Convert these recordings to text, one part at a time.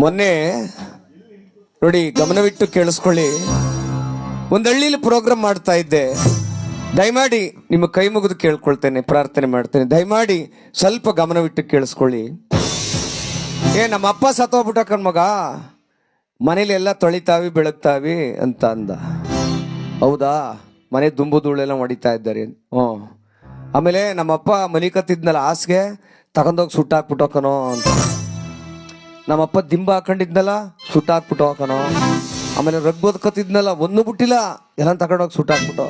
ಮೊನ್ನೆ ನೋಡಿ ಗಮನವಿಟ್ಟು ಕೇಳಿಸ್ಕೊಳ್ಳಿ. ಒಂದು ಹಳ್ಳಿಲಿ ಪ್ರೋಗ್ರಾಮ್ ಮಾಡ್ತಾ ಇದ್ದೆ. ದಯಮಾಡಿ ನಿಮ್ಮ ಕೈ ಮುಗಿದು ಕೇಳ್ಕೊಳ್ತೇನೆ, ಪ್ರಾರ್ಥನೆ ಮಾಡ್ತೇನೆ. ದಯಮಾಡಿ ಸ್ವಲ್ಪ ಗಮನವಿಟ್ಟು ಕೇಳಿಸ್ಕೊಳ್ಳಿ. ಏ, ನಮ್ಮ ಅಪ್ಪ ಸತ್ತೋಗ್ಬಿಟ್ಟ ಕಣ್ಮಗ ಮನೇಲಿ ಎಲ್ಲ ತೊಳಿತಾವಿ, ಬೆಳಗ್ತಾವಿ ಅಂತ ಅಂದ. ಹೌದಾ? ಮನೆ ದುಂಬು ಧೂಳೆಲ್ಲ ಹೊಡಿತಾ ಇದ್ದಾರೆ. ಹ್ಞೂ. ಆಮೇಲೆ ನಮ್ಮಪ್ಪ ಮಲಿಕತ್ತಿದ್ನಲ್ಲ ಹಾಸಿಗೆ, ತಗೊಂಡೋಗಿ ಸುಟ್ಟಾಕ್ಬಿಟ್ಟೋಕನೋ ಅಂತ. ನಮ್ಮಪ್ಪ ದಿಂಬ ಹಾಕೊಂಡಿದ್ನಲ್ಲ ಸುಟ್ಟಾಕ್ಬಿಟ್ಟು ಕಣೋ ಆಮೇಲೆ ರಗ್ ಬದುಕತ್ತಿದ್ನಲ್ಲ ಒಂದು ಬಿಟ್ಟಿಲ್ಲ ಎಲ್ಲ ತಗೊಂಡೋಗಿ ಸುಟ್ಟಾಕ್ಬಿಟ್ಟು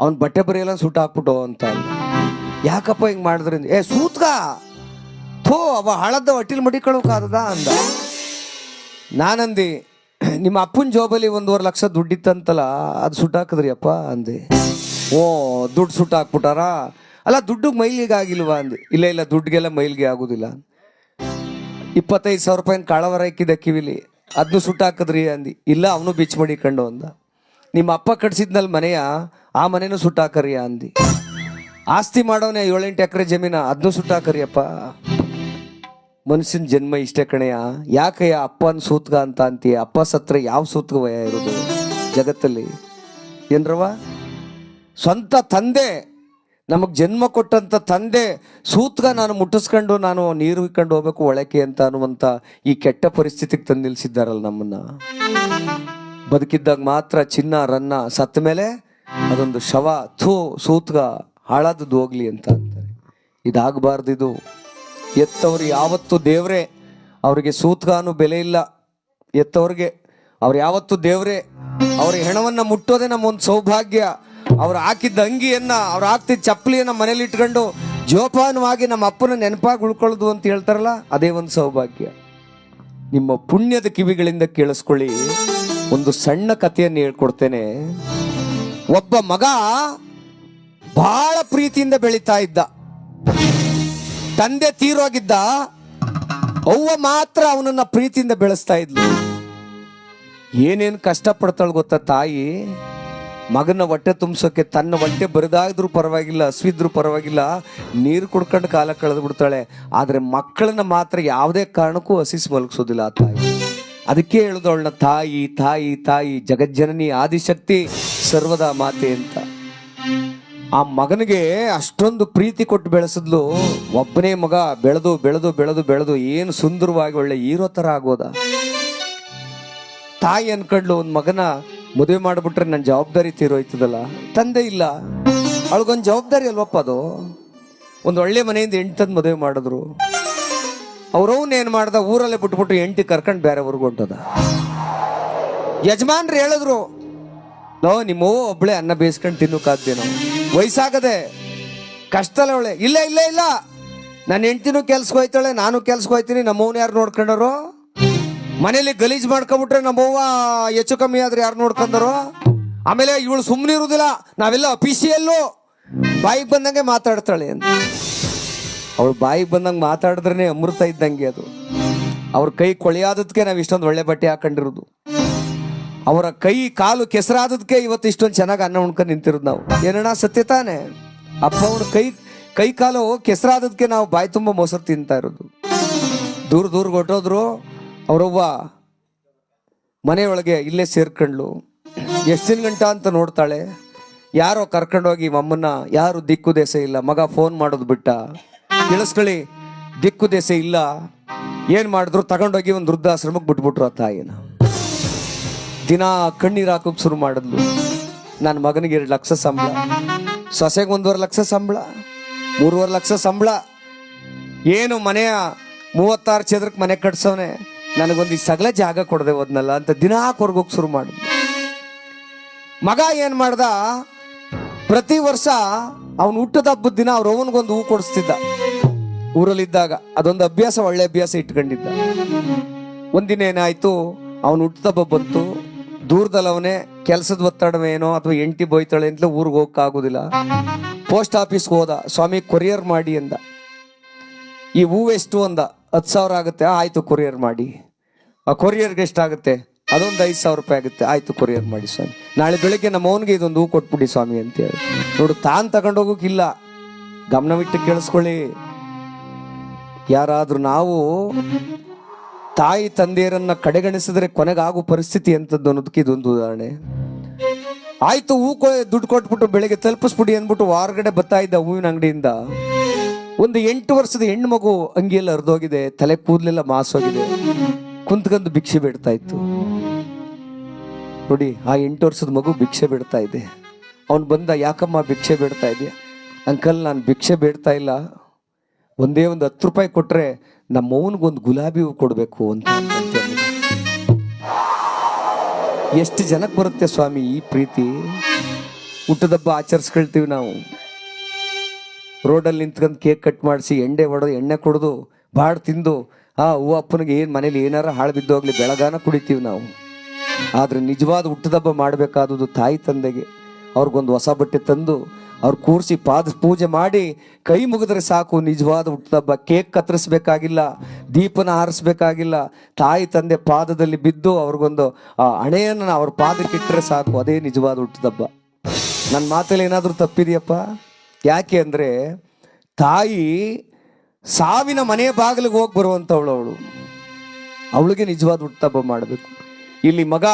ಅವ್ನ ಬಟ್ಟೆ ಬರೆಯಲ್ಲ ಎಲ್ಲ ಸುಟ್ಟಾಕ್ಬಿಟ್ಟು ಅಂತ ಯಾಕಪ್ಪ ಹಿಂಗ್ ಮಾಡಿದ್ರಿ ಅಂದೆ, ಏ ಸೂತ್ಗ! ಥೋ ಅವ ಹಳದ ಹೊಟ್ಟಿಲ್ ಮಡಿಕೊಳ್ಳೋಕಾದ ಅಂದ. ನಾನಂದಿ ನಿಮ್ಮ ಅಪ್ಪನ ಜೋಬಲ್ಲಿ ಒಂದೂವರೆ ಲಕ್ಷ ದುಡ್ಡಿತ್ತಂತಲ್ಲ ಅದು ಸುಟ್ಟಾಕಿದ್ರಿ ಅಪ್ಪ ಅಂದೆ. ಓ ದುಡ್ಡು ಸುಟ್ಟಾಕ್ಬಿಟ್ಟಾರ ಅಲ್ಲ ದುಡ್ಡು ಮೈಲಿಗೆ ಆಗಿಲ್ವಾ ಅಂದೆ. ಇಲ್ಲ ಇಲ್ಲ ದುಡ್ಡಿಗೆಲ್ಲ ಮೈಲಿಗೆ ಆಗುದಿಲ್ಲ. ಇಪ್ಪತ್ತೈದು ಸಾವಿರ ರೂಪಾಯಿನ ಕಾಳವರ ಹಾಕಿದ ಕಿವಿಲಿ. ಅದನ್ನು ಸುಟ್ಟಾಕಿದ್ರಿ ಅಂದಿ. ಇಲ್ಲ, ಅವನು ಬಿಚ್ ಮಡಿಕೊಂಡು ಅಂದ ನಿಮ್ಮ ಅಪ್ಪ ಕಟ್ಸಿದ್ನಲ್ಲಿ ಮನೆಯ, ಆ ಮನೆನೂ ಸುಟ್ಟಾಕರಿಯ ಅಂದಿ. ಆಸ್ತಿ ಮಾಡೋನೆ ಏಳೆಂಟು ಎಕರೆ ಜಮೀನ ಅದನ್ನು ಸುಟ್ಟಾಕರಿಯಪ್ಪ ಮನುಷ್ಯನ ಜನ್ಮ ಇಷ್ಟೇ ಕಣೆಯ? ಯಾಕಯ್ಯ ಅಪ್ಪನ ಸೂತ್ಗ ಅಂತ ಅಂತೀಯ ಅಪ್ಪ ಸತ್ರ ಯಾವ ಸೂತ್ಗ ವಯ ಇರೋದು? ಜಗತ್ತಲ್ಲಿ. ಏನ್ರವ ಸ್ವಂತ ತಂದೆ ನಮಗೆ ಜನ್ಮ ಕೊಟ್ಟಂಥ ತಂದೆ ಸೂತ್ಗ ನಾನು ಮುಟ್ಟಿಸ್ಕೊಂಡು ನಾನು ನೀರು ಇಕ್ಕೊಂಡು ಹೋಗ್ಬೇಕು ಒಳಕೆ ಅಂತ ಅನ್ನುವಂಥ ಈ ಕೆಟ್ಟ ಪರಿಸ್ಥಿತಿಗೆ ತಂದು ನಿಲ್ಲಿಸಿದ್ದಾರಲ್ಲ ನಮ್ಮನ್ನ. ಬದುಕಿದ್ದಾಗ ಮಾತ್ರ ಚಿನ್ನ, ರನ್ನ ಸತ್ತ ಮೇಲೆ ಅದೊಂದು ಶವ ಥೂ ಸೂತ್ಗ ಹಾಳಾದದ್ದು ಹೋಗ್ಲಿ ಅಂತ ಅಂತಾರೆ. ಇದಾಗಬಾರ್ದು ಇದು. ಎತ್ತವ್ರು ಯಾವತ್ತು ದೇವ್ರೆ, ಅವರಿಗೆ ಸೂತ್ಗಾನು ಬೆಲೆ ಇಲ್ಲ. ಎತ್ತವ್ರಿಗೆ, ಅವ್ರು ಯಾವತ್ತು ದೇವ್ರೆ, ಅವ್ರ ಹೆಣವನ್ನು ಮುಟ್ಟೋದೇ ನಮ್ಮೊಂದು ಸೌಭಾಗ್ಯ. ಅವ್ರು ಹಾಕಿದ್ದ ಅಂಗಿಯನ್ನ, ಅವ್ರು ಹಾಕ್ತಿದ್ದ ಚಪ್ಪಲಿಯನ್ನ ಮನೇಲಿ ಇಟ್ಕೊಂಡು ಜೋಪಾನವಾಗಿ ನಮ್ಮ ಅಪ್ಪನ ನೆನಪಾಗಿ ಉಳ್ಕೊಳ್ಳೋದು ಅಂತ ಹೇಳ್ತಾರಲ್ಲ, ಅದೇ ಒಂದು ಸೌಭಾಗ್ಯ. ನಿಮ್ಮ ಪುಣ್ಯದ ಕಿವಿಗಳಿಂದ ಕೇಳಿಸ್ಕೊಳ್ಳಿ, ಒಂದು ಸಣ್ಣ ಕಥೆಯನ್ನು ಹೇಳ್ಕೊಡ್ತೇನೆ. ಒಬ್ಬ ಮಗ ಬಹಳ ಪ್ರೀತಿಯಿಂದ ಬೆಳೀತಾ ಇದ್ದ. ತಂದೆ ತೀರೋಗಿದ್ದ, ಅವ್ವ ಮಾತ್ರ ಅವನನ್ನ ಪ್ರೀತಿಯಿಂದ ಬೆಳೆಸ್ತಾ ಇದ್ಲು. ಏನೇನು ಕಷ್ಟಪಡ್ತಾಳೆ ಗೊತ್ತಾ ತಾಯಿ? ಮಗನ ಹೊಟ್ಟೆ ತುಂಬಿಸೋಕೆ ತನ್ನ ಹೊಟ್ಟೆ ಬರಿದಾದ್ರೂ ಪರವಾಗಿಲ್ಲ ಹಸಿದ್ರು ಪರವಾಗಿಲ್ಲ, ನೀರು ಕುಡ್ಕೊಂಡು ಕಾಲ ಕಳೆದು ಬಿಡ್ತಾಳೆ. ಆದರೆ ಮಕ್ಕಳನ್ನ ಮಾತ್ರ ಯಾವುದೇ ಕಾರಣಕ್ಕೂ ಹಸಿಸ್ ಮಲಗಿಸೋದಿಲ್ಲ ಆ ತಾಯಿ. ಅದಕ್ಕೆ ಹೇಳಿದವಳನ್ನ ತಾಯಿ ತಾಯಿ ತಾಯಿ, ಜಗಜ್ಜನನಿ, ಆದಿಶಕ್ತಿ, ಸರ್ವದ ಮಾತೆ ಅಂತ. ಆ ಮಗನಿಗೆ ಅಷ್ಟೊಂದು ಪ್ರೀತಿ ಕೊಟ್ಟು ಬೆಳೆಸಿದ್ಲು. ಒಬ್ಬನೇ ಮಗ ಬೆಳೆದು ಬೆಳೆದು ಬೆಳೆದು ಬೆಳೆದು ಏನು ಸುಂದರವಾಗಿ ಒಳ್ಳೆ ಹೀರೋ ಥರ ಆಗೋದ. ತಾಯಿ ಅನ್ಕೊಂಡ್ಲು, ಒಂದು ಮಗನ ಮದುವೆ ಮಾಡಿಬಿಟ್ರೆ ನನ್ನ ಜವಾಬ್ದಾರಿ ತೀರೋಯ್ತದಲ್ಲ? ತಂದೆ ಇಲ್ಲ. ಅವಳಿಗೊಂದು ಜವಾಬ್ದಾರಿ ಅಲ್ವಪ್ಪ ಅದು? ಒಂದು ಒಳ್ಳೆ ಮನೆಯಿಂದ ಎಂಟು ತಂದು ಮದುವೆ ಮಾಡಿದ್ರು. ಅವ್ರವ್ನ ಏನು ಮಾಡ್ದ? ಊರಲ್ಲೇ ಬಿಟ್ಬಿಟ್ಟು ಎಂಟಿ ಕರ್ಕೊಂಡು ಬೇರೆ ಹೊಂಟದ. ಯಜಮಾನ್ರು ಹೇಳಿದ್ರು, ಲೋ ನಿಮ್ಮವ್ವ ಒಬ್ಳೆ ಅನ್ನ ಬೇಯಿಸ್ಕೊಂಡು ತಿನ್ನೋಕಾದ್ದೇನೋ ವಯಸ್ಸಾಗದೆ. ಕಷ್ಟಲ್ಲ ಅವಳೆ. ಇಲ್ಲ ಇಲ್ಲ ಇಲ್ಲ. ನನ್ನ ಹೆಂಡ್ತಿನೂ ಕೆಲ್ಸಕ್ಕೆ ಹೋಯ್ತಾಳೆ, ನಾನು ಕೆಲ್ಸಕ್ಕೆ ಹೋಯ್ತೀನಿ. ನಮ್ಮವ್ನ ಯಾರು ನೋಡ್ಕೊಂಡರು ಮನೇಲಿ ಗಲೀಜ್ ಮಾಡ್ಕೊಂಬಿಟ್ರೆ ನಮ್ಮವ್ವ ಹೆಚ್ಚು ಕಮ್ಮಿ ಆದ್ರೆ ಯಾರು ನೋಡ್ಕೊಂಡರು? ಆಮೇಲೆ ಇವಳು ಸುಮ್ಮನೆ ಇರುವುದಿಲ್ಲ ನಾವೆಲ್ಲ ಅಫಿಷಿಯಲ್ಲು ಬಾಯಿಗೆ ಬಂದಂಗೆ ಮಾತಾಡ್ತಾಳೆ ಅಂತ. ಅವಳು ಬಾಯಿಗೆ ಬಂದಂಗೆ ಮಾತಾಡಿದ್ರೆ ಅಮೃತ ಇದ್ದಂಗೆ ಅದು. ಅವ್ರ ಕೈ ಕೊಳೆಯಾದದಕ್ಕೆ ನಾವು ಇಷ್ಟೊಂದು ಒಳ್ಳೆ ಬಟ್ಟೆ ಹಾಕೊಂಡಿರೋದು. ಅವರ ಕೈ ಕಾಲು ಕೆಸರಾದದಕ್ಕೆ ಇವತ್ತು ಇಷ್ಟೊಂದು ಚೆನ್ನಾಗಿ ಅನ್ನ ಉಣ್ಕೊಂಡು ನಿಂತಿರೋದು ನಾವು. ಏನಣ್ಣ, ಸತ್ಯ ತಾನೆ? ಅಪ್ಪ ಅವ್ರ ಕೈ ಕೈ ಕಾಲು ಕೆಸರಾದದಕ್ಕೆ ನಾವು ಬಾಯಿ ತುಂಬ ಮೊಸರು ತಿಂತಾ ಇರೋದು. ದೂರ ದೂರ ಹೊಟ್ಟೋದ್ರು ಅವರೊಬ್ಬ ಮನೆಯೊಳಗೆ ಇಲ್ಲೇ ಸೇರ್ಕೊಂಡ್ಲು. ಎಷ್ಟು ಗಂಟ ಅಂತ ನೋಡ್ತಾಳೆ. ಯಾರೋ ಕರ್ಕೊಂಡೋಗಿ ಮಮ್ಮನ್ನ ಯಾರು ದಿಕ್ಕು ದೇಸೆ ಇಲ್ಲ. ಮಗ ಫೋನ್ ಮಾಡೋದು ಬಿಟ್ಟ. ಕೇಳಿಸ್ಕೊಳ್ಳಿ ದಿಕ್ಕು ದೇಸೆ ಇಲ್ಲ. ಏನು ಮಾಡಿದ್ರು ತಗೊಂಡೋಗಿ ಒಂದು ವೃದ್ಧಾಶ್ರಮಕ್ಕೆ ಬಿಟ್ಬಿಟ್ರು ಆ ತಾಯಿನ. ದಿನ ಕಣ್ಣೀರು ಹಾಕೋಕ್ ಶುರು ಮಾಡಿದ್ಲು. ನನ್ನ ಮಗನಿಗೆ ಎರಡು ಲಕ್ಷ ಸಂಬಳ. ಸೊಸೆಗೆ ಒಂದೂವರೆ ಲಕ್ಷ ಸಂಬಳ, ಮೂರುವರೆ ಲಕ್ಷ ಸಂಬಳ. ಏನು ಮನೆಯ ಮೂವತ್ತಾರು ಚದರಕ್ಕೆ ಮನೆ ಕಟ್ಸವನೆ. ನನಗೊಂದು ಈ ಸಗಲ ಜಾಗ ಕೊಡದೆ ಹೋದ್ನಲ್ಲ ಅಂತ ದಿನಾ ಕೊರ್ಗೋಕ್ ಶುರು ಮಾಡಿದ ಮಗ ಏನು ಮಾಡ್ದ? ಪ್ರತಿ ವರ್ಷ ಅವನು ಹುಟ್ಟದ ಹಬ್ಬದ ದಿನ ಅವ್ರ ಅವನಿಗೊಂದು ಹೂ ಕೊಡಿಸ್ತಿದ್ದ. ಊರಲ್ಲಿದ್ದಾಗ ಅದೊಂದು ಅಭ್ಯಾಸ, ಒಳ್ಳೆ ಅಭ್ಯಾಸ ಇಟ್ಕೊಂಡಿದ್ದ. ಒಂದಿನ ಏನಾಯ್ತು? ಅವನು ಹುಟ್ಟದ ಹಬ್ಬ ಬಂತು. ದೂರದಲ್ಲಿ ಅವನೇ ಕೆಲಸದ ಒತ್ತಡವೇನೋ ಅಥವಾ ಎಂಟಿ ಬೈತಾಳೆ ಅಂತಲೇ ಊರಿಗೆ ಹೋಗಕ್ಕಾಗೋದಿಲ್ಲ ಪೋಸ್ಟ್ ಆಫೀಸ್ಗೆ ಹೋದ. ಸ್ವಾಮಿ ಕೊರಿಯರ್ ಮಾಡಿ ಅಂದ. ಈ ಹೂವು ಎಷ್ಟು ಅಂದ? ಹತ್ತು ಸಾವಿರ ಆಗುತ್ತೆ, ಆಯಿತು ಕೊರಿಯರ್ ಮಾಡಿ. ಆ ಕೊರಿಯರ್ಗೆ ಎಷ್ಟಾಗುತ್ತೆ ಅದೊಂದು ಐದು ಸಾವಿರ ರೂಪಾಯಿ ಆಗುತ್ತೆ. ಆಯಿತು ಕೊರಿಯರ್ ಮಾಡಿ ಸ್ವಾಮಿ. ನಾಳೆ ಬೆಳಿಗ್ಗೆ ನಮ್ಮ ಅವನಿಗೆ ಇದೊಂದು ಹೂ ಕೊಟ್ಬಿಡಿ ಸ್ವಾಮಿ ಅಂತೇಳಿ. ನೋಡು, ತಾನು ತಗೊಂಡೋಗೋಕ್ಕಿಲ್ಲ ಗಮನವಿಟ್ಟು ಕೇಳಿಸ್ಕೊಳ್ಳಿ. ಯಾರಾದರೂ ನಾವು ತಾಯಿ ತಂದೆಯರನ್ನು ಕಡೆಗಣಿಸಿದ್ರೆ ಕೊನೆಗಾಗೋ ಪರಿಸ್ಥಿತಿ ಎಂಥದ್ದು ಅನ್ನೋದಕ್ಕೆ ಇದೊಂದು ಉದಾಹರಣೆ. ಆಯ್ತು, ಹೂ ದುಡ್ಡು ಕೊಟ್ಬಿಟ್ಟು ಬೆಳಿಗ್ಗೆ ತಲುಪಿಸ್ಬಿಡಿ ಅಂದ್ಬಿಟ್ಟು ಹೊರಗಡೆ ಬರ್ತಾ ಇದ್ದ ಹೂವಿನ ಅಂಗಡಿಯಿಂದ ಒಂದು ಎಂಟು ವರ್ಷದ ಹೆಣ್ಣು ಮಗು ಅಂಗಿಯೆಲ್ಲ ಹರಿದೋಗಿದೆ, ತಲೆ ಕೂದಲೆಲ್ಲ ಮಾಸೋಗಿದೆ. ಕುಂತ್ಕಂದು ಭಿಕ್ಷೆ ಬಿಡ್ತಾ ಇತ್ತು. ನೋಡಿ, ಆ ಎಂಟು ವರ್ಷದ ಮಗು ಭಿಕ್ಷೆ ಬಿಡ್ತಾ ಇದೆ. ಅವನು ಬಂದ, ಯಾಕಮ್ಮ ಭಿಕ್ಷೆ ಬೇಡ್ತಾ ಇದೆಯಾ? ಅಂಕಲ್, ನಾನು ಭಿಕ್ಷೆ ಬೇಡ್ತಾ ಇಲ್ಲ. ಒಂದೇ ಒಂದು ಹತ್ತು ರೂಪಾಯಿ ಕೊಟ್ರೆ ನಮ್ಮ ಅವನಿಗೊಂದು ಗುಲಾಬಿ ಹೂ ಕೊಡಬೇಕು ಅಂತ. ಎಷ್ಟು ಜನಕ್ಕೆ ಬರುತ್ತೆ ಸ್ವಾಮಿ ಈ ಪ್ರೀತಿ? ಹುಟ್ಟದಬ್ಬ ಆಚರಿಸ್ಕೊಳ್ತೀವಿ ನಾವು. ರೋಡಲ್ಲಿ ನಿಂತ್ಕೊಂಡು ಕೇಕ್ ಕಟ್ ಮಾಡಿಸಿ ಎಣ್ಣೆ ಹೊಡೆದು, ಎಣ್ಣೆ ಕುಡಿದು ಬಾಡ್ ತಿಂದು, ಆ ಹೂವು ಅಪ್ಪನಿಗೆ ಏನು ಮನೇಲಿ ಏನಾರ ಹಾಳು ಬಿದ್ದೋಗ್ಲಿ, ಬೆಳಗಾನ ಕುಡಿತೀವಿ ನಾವು. ಆದರೆ ನಿಜವಾದ ಹುಟ್ಟದಬ್ಬ ಮಾಡಬೇಕಾದುದು ತಾಯಿ ತಂದೆಗೆ. ಅವ್ರಿಗೊಂದು ಹೊಸ ಬಟ್ಟೆ ತಂದು, ಅವ್ರು ಕೂರಿಸಿ ಪಾದ ಪೂಜೆ ಮಾಡಿ, ಕೈ ಮುಗಿದ್ರೆ ಸಾಕು, ನಿಜವಾದ ಹುಟ್ಟದಬ್ಬ. ಕೇಕ್ ಕತ್ತರಿಸ್ಬೇಕಾಗಿಲ್ಲ, ದೀಪನ ಹಾರಿಸ್ಬೇಕಾಗಿಲ್ಲ. ತಾಯಿ ತಂದೆ ಪಾದದಲ್ಲಿ ಬಿದ್ದು ಅವ್ರಿಗೊಂದು, ಆ ಹಣೆಯನ್ನು ಅವ್ರ ಪಾದಕ್ಕಿಟ್ಟರೆ ಸಾಕು, ಅದೇ ನಿಜವಾದ ಹುಟ್ಟದಬ್ಬ. ನನ್ನ ಮಾತಲ್ಲಿ ಏನಾದರೂ ತಪ್ಪಿದೆಯಪ್ಪ? ಯಾಕೆ ಅಂದರೆ ತಾಯಿ ಸಾವಿನ ಮನೆ ಬಾಗಿಲಿಗೆ ಹೋಗಿ ಬರುವಂಥವಳು ಅವಳು. ಅವಳಿಗೆ ನಿಜವಾದ ಹುಟ್ಟಬ್ಬ ಮಾಡಬೇಕು. ಇಲ್ಲಿ ಮಗ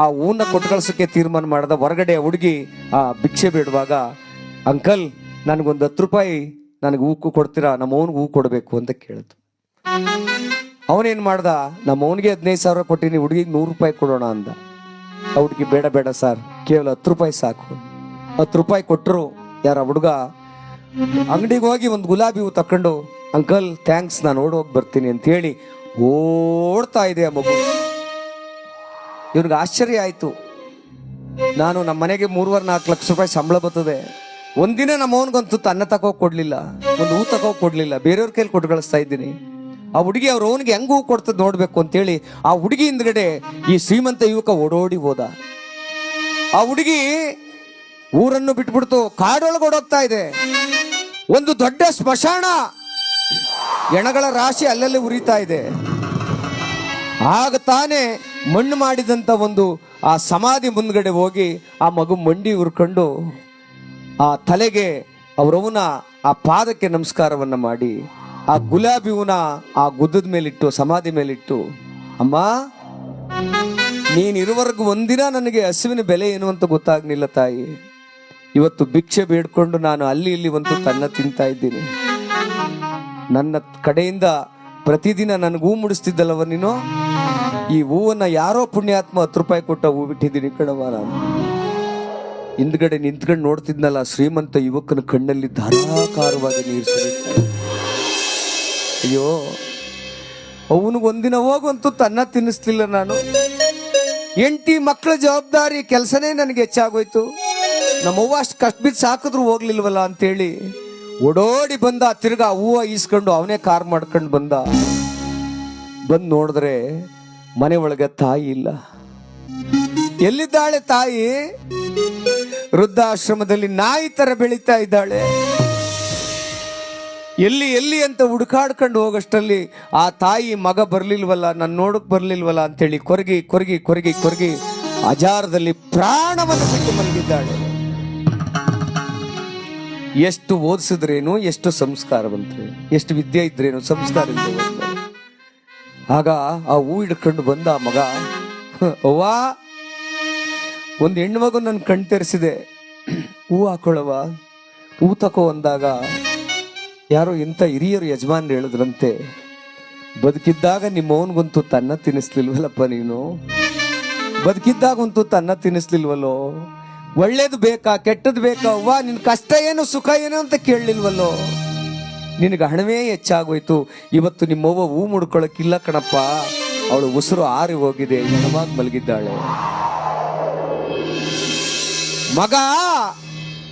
ಆ ಹೂನ ಕೊಟ್ಟು ಕಳ್ಸೋಕ್ಕೆ ತೀರ್ಮಾನ ಮಾಡಿದ ಹೊರಗಡೆ ಹುಡುಗಿ ಆ ಭಿಕ್ಷೆ ಬಿಡುವಾಗ, ಅಂಕಲ್, ನನಗೊಂದು ಹತ್ತು ರೂಪಾಯಿ ನನಗೆ ಹೂ ಕೊಡ್ತೀರಾ? ನಮ್ಮ ಅವನಿಗೆ ಹೂ ಕೊಡಬೇಕು, ಅಂತ ಕೇಳಿದ್ರು ಅವನೇನು ಮಾಡ್ದ, ನಮ್ಮ ಅವನಿಗೆ ಹದಿನೈದು ಸಾವಿರ ಕೊಟ್ಟಿನಿ, ಹುಡುಗಿಗೆ ನೂರು ರೂಪಾಯಿ ಕೊಡೋಣ ಅಂದ. ಆ ಹುಡುಗಿ, ಬೇಡ ಬೇಡ ಸರ್, ಕೇವಲ ಹತ್ತು ರೂಪಾಯಿ ಸಾಕು. ಹತ್ತು ರೂಪಾಯಿ ಕೊಟ್ಟರು ಯಾರ ಹುಡುಗ ಅಂಗಡಿಗೆ ಹೋಗಿ ಒಂದು ಗುಲಾಬಿ ಹೂ ತಕೊಂಡು ಅಂಕಲ್ ಥ್ಯಾಂಕ್ಸ್ ನಾನು ಓಡೋಗಿ ಬರ್ತೀನಿ ಅಂತ ಹೇಳಿ ಓಡ್ತಾ ಇದೆ ಆ ಮಗು. ಇವ್ನಿಗೆ ಆಶ್ಚರ್ಯ ಆಯಿತು. ನಾನು ನಮ್ಮ ಮನೆಗೆ ಮೂರುವರೆ ನಾಲ್ಕು ಲಕ್ಷ ರೂಪಾಯಿ ಸಂಬಳ ಬರ್ತದೆ. ಒಂದಿನ ನಮ್ಮ ತುತ್ತು ಅನ್ನ ತಗೋ ಕೊಡಲಿಲ್ಲ, ಒಂದು ಹೂ ತಗೋ ಕೊಡಲಿಲ್ಲ, ಬೇರೆಯವ್ರ ಕೈಲಿ ಕೊಟ್ಟು ಕಳಿಸ್ತಾ ಇದ್ದೀನಿ. ಆ ಹುಡುಗಿ ಅವ್ರ ಅವನಿಗೆ ಹೆಂಗ್ ಕೊಡ್ತದೆ ನೋಡಬೇಕು ಅಂತೇಳಿ ಆ ಹುಡುಗಿ ಹಿಂದ್ಗಡೆ ಈ ಶ್ರೀಮಂತ ಯುವಕ ಓಡೋಡಿ ಹೋದ. ಆ ಹುಡುಗಿ ಊರನ್ನು ಬಿಟ್ಬಿಡ್ತು, ಕಾಡೊಳಗೆ ಓಡೋಗ್ತಾ ಇದೆ. ಒಂದು ದೊಡ್ಡ ಸ್ಮಶಾನ ಎಣಗಳ ರಾಶಿ ಅಲ್ಲಲ್ಲಿ ಉರಿತಾ ಇದೆ. ಆಗ ತಾನೇ ಮಣ್ಣು ಮಾಡಿದಂಥ ಒಂದು ಆ ಸಮಾಧಿ ಮುಂದ್ಗಡೆ ಹೋಗಿ ಆ ಮಗು ಮಂಡಿ ಉರ್ಕೊಂಡು ಆ ತಲೆಗೆ ಅವರವನ ಆ ಪಾದಕ್ಕೆ ನಮಸ್ಕಾರವನ್ನ ಮಾಡಿ, ಆ ಗುಲಾಬಿ ಹೂನ ಆ ಗುದ್ದದ ಮೇಲಿಟ್ಟು ಸಮಾಧಿ ಮೇಲಿಟ್ಟು, ಅಮ್ಮ ನೀನಿರುವರೆಗೂ ಒಂದಿನ ನನಗೆ ಹಸುವಿನ ಬೆಲೆ ಏನು ಅಂತ ಗೊತ್ತಾಗ್ಲಿಲ್ಲ ತಾಯಿ. ಇವತ್ತು ಭಿಕ್ಷೆ ಬೇಡ್ಕೊಂಡು ನಾನು ಅಲ್ಲಿ ಇಲ್ಲಿ ಒಂದು ತನ್ನ ತಿಂತಾ ಇದ್ದೀನಿ. ನನ್ನ ಕಡೆಯಿಂದ ಪ್ರತಿದಿನ ನನಗೂ ಮುಡಿಸ್ತಿದ್ದಲ್ಲವ ನೀನು? ಈ ಹೂವನ್ನ ಯಾರೋ ಪುಣ್ಯಾತ್ಮ ಹತ್ತು ರೂಪಾಯಿ ಕೊಟ್ಟ ಹೂ ಬಿಟ್ಟಿದ್ದೀನಿ ಕಣವ ನಾನು. ಹಿಂದ್ಗಡೆ ನಿಂತ್ಕೊಂಡು ನೋಡ್ತಿದ್ನಲ್ಲ ಶ್ರೀಮಂತ ಯುವಕನ ಕಣ್ಣಲ್ಲಿ ಧಾರಾಕಾರವಾಗಿ ನೀರು ಅಯ್ಯೋ, ಅವನಿಗೆ ಒಂದಿನ ಹೋಗಂತೂ ತನ್ನ ತಿನ್ನಿಸ್ಲಿಲ್ಲ ನಾನು. ಎಂಟಿ ಮಕ್ಕಳ ಜವಾಬ್ದಾರಿ ಕೆಲಸನೇ ನನಗೆ ಹೆಚ್ಚಾಗೋಯ್ತು. ನಮ್ಮವ್ವ ಅಷ್ಟು ಕಷ್ಟ ಬಿದ್ದು ಸಾಕಿದ್ರು ಹೋಗ್ಲಿಲ್ವಲ್ಲ ಅಂತೇಳಿ ಓಡೋಡಿ ಬಂದ, ತಿರ್ಗಾ ಹೂವ ಈಸ್ಕೊಂಡು ಅವನೇ ಕಾರ್ ಮಾಡ್ಕೊಂಡು ಬಂದ. ಬಂದು ನೋಡಿದ್ರೆ ಮನೆ ಒಳಗೆ ತಾಯಿ ಇಲ್ಲ. ಎಲ್ಲಿದ್ದಾಳೆ ತಾಯಿ? ವೃದ್ಧಾಶ್ರಮದಲ್ಲಿ ನಾಯಿ ತರ ಬೆಳೀತಾ ಇದ್ದಾಳೆ. ಎಲ್ಲಿ ಎಲ್ಲಿ ಅಂತ ಹುಡುಕಾಡ್ಕೊಂಡು ಹೋಗಷ್ಟರಲ್ಲಿ ಆ ತಾಯಿ ಮಗ ಬರ್ಲಿಲ್ವಲ್ಲ ನನ್ನ ನೋಡಕ್ ಬರ್ಲಿಲ್ವಲ್ಲ ಅಂತೇಳಿ ಕೊರಗಿ ಕೊರಗಿ ಕೊರಗಿ ಕೊರಗಿ ಅಜಾರದಲ್ಲಿ ಪ್ರಾಣವನ್ನು ಬಿಟ್ಟು ಮಲಗಿದ್ದಾಳೆ. ಎಷ್ಟು ಓದಿಸಿದ್ರೇನು, ಎಷ್ಟು ಸಂಸ್ಕಾರವಂತ್ರೆ ಎಷ್ಟು ವಿದ್ಯೆ ಇದ್ರೇನು, ಸಂಸ್ಕಾರ ಆಗ ಆ ಹೂ ಹಿಡ್ಕೊಂಡು ಬಂದ ಆ ಮಗ, ಅವ್ವಾ, ಒಂದು ಹೆಣ್ಣು ಮಗು ನನ್ನ ಕಣ್ ತೆರೆಸಿದೆ. ಹೂ ಹಾಕೊಳ್ಳವ ಹೂ ತಕೋ ಅಂದಾಗ, ಯಾರೋ ಇಂಥ ಹಿರಿಯರು ಯಜಮಾನ್ರು ಹೇಳಿದ್ರಂತೆ, ಬದುಕಿದ್ದಾಗ ನಿಮ್ಮ ಅವನಿಗಂತೂ ತನ್ನ ತಿನ್ನಿಸ್ಲಿಲ್ವಲ್ಲಪ್ಪ ನೀನು? ಬದುಕಿದ್ದಾಗಂತೂ ತನ್ನ ತಿನ್ನಿಸ್ಲಿಲ್ವಲ್ಲೋ ಒಳ್ಳೇದು ಬೇಕಾ, ಕೆಟ್ಟದ್ದು ಬೇಕಾ? ಅವ್ವ, ನಿನ್ ಕಷ್ಟ ಏನು, ಸುಖ ಏನು ಅಂತ ಕೇಳಲಿಲ್ವಲ್ಲೋ? ನಿನಗೆ ಹಣವೇ ಹೆಚ್ಚಾಗೋಯ್ತು. ಇವತ್ತು ನಿಮ್ಮವ್ವ ಹೂ ಮುಡ್ಕೊಳಕ್ಕಿಲ್ಲ ಕಣಪ್ಪ. ಅವಳು ಉಸಿರು ಆರಿ ಹೋಗಿದೆ ಹೆಣವಾಗಿ ಮಲಗಿದ್ದಾಳೆ. ಮಗ,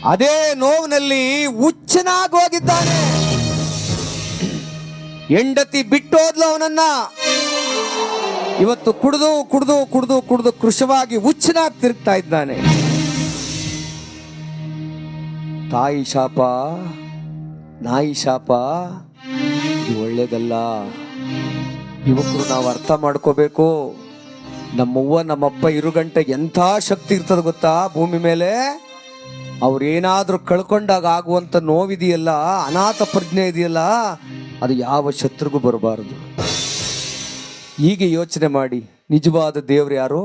ಅದೇ ನೋವಿನಲ್ಲಿ ಹುಚ್ಚನಾಗಿ ಹೋಗಿದ್ದಾನೆ. ಹೆಂಡತಿ ಬಿಟ್ಟೋದ್ಲು ಅವನನ್ನ. ಇವತ್ತು ಕುಡಿದು ಕುಡಿದು ಕುಡಿದು ಕುಡಿದು ಕೃಶವಾಗಿ ಹುಚ್ಚನಾಗಿ ತಿರುಗ್ತಾ ಇದ್ದಾನೆ. ತಾಯಿ ಶಾಪ, ನಾಯಿ ಶಾಪ, ಇದು ಒಳ್ಳೇದಲ್ಲ. ಯುವಕರು ನಾವು ಅರ್ಥ ಮಾಡ್ಕೋಬೇಕು. ನಮ್ಮವ್ವ, ನಮ್ಮಪ್ಪ ಇರು ಗಂಟೆ ಎಂಥ ಶಕ್ತಿ ಇರ್ತದೆ ಗೊತ್ತಾ ಭೂಮಿ ಮೇಲೆ? ಅವ್ರೇನಾದ್ರೂ ಕಳ್ಕೊಂಡಾಗ ಆಗುವಂತ ನೋವಿದೆಯಲ್ಲ, ಅನಾಥ ಪ್ರಜ್ಞೆ ಇದೆಯಲ್ಲ, ಅದು ಯಾವ ಶತ್ರುಗೂ ಬರಬಾರದು. ಹೀಗೆ ಯೋಚನೆ ಮಾಡಿ. ನಿಜವಾದ ದೇವ್ರು ಯಾರು?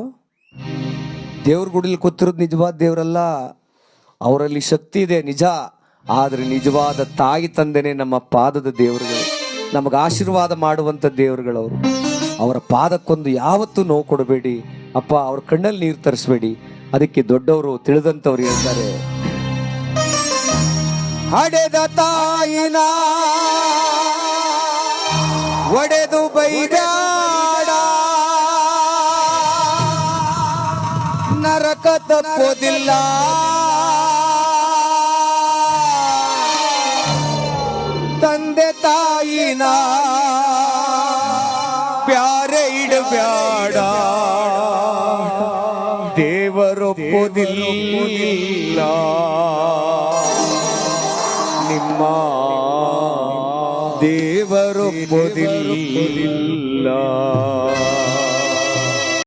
ದೇವ್ರ ಗುಡಿಲಿ ಕೂತಿರೋದು ನಿಜವಾದ ದೇವರಲ್ಲ. ಅವರಲ್ಲಿ ಶಕ್ತಿ ಇದೆ, ನಿಜ. ಆದರೆ ನಿಜವಾದ ತಾಯಿ ತಂದೆನೇ ನಮ್ಮ ಪಾದದ ದೇವರುಗಳು. ನಮಗೆ ಆಶೀರ್ವಾದ ಮಾಡುವಂಥ ದೇವರುಗಳವರು. ಅವರ ಪಾದಕ್ಕೊಂದು ಯಾವತ್ತೂ ನೋವು ಕೊಡಬೇಡಿ. ಅಪ್ಪ, ಅವ್ರ ಕಣ್ಣಲ್ಲಿ ನೀರು ತರಿಸ್ಬೇಡಿ. ಅದಕ್ಕೆ ದೊಡ್ಡವರು, ತಿಳಿದಂಥವ್ರು ಹೇಳ್ತಾರೆ. ಹಡೆದ ತಾಯಿನ ಒಡೆದು ಬೈದಾಡ ನರಕ ತಪ್ಪೋದಿಲ್ಲ ತಾಯಿನ ಪ್ಯಾರೆ ಇಡಬ್ಯಾಡ ದೇವರೊಪ್ಪೋದಿಲ್ಲ ನಿಮ್ಮ ದೇವರೊಪ್ಪೋದಿಲ್ಲ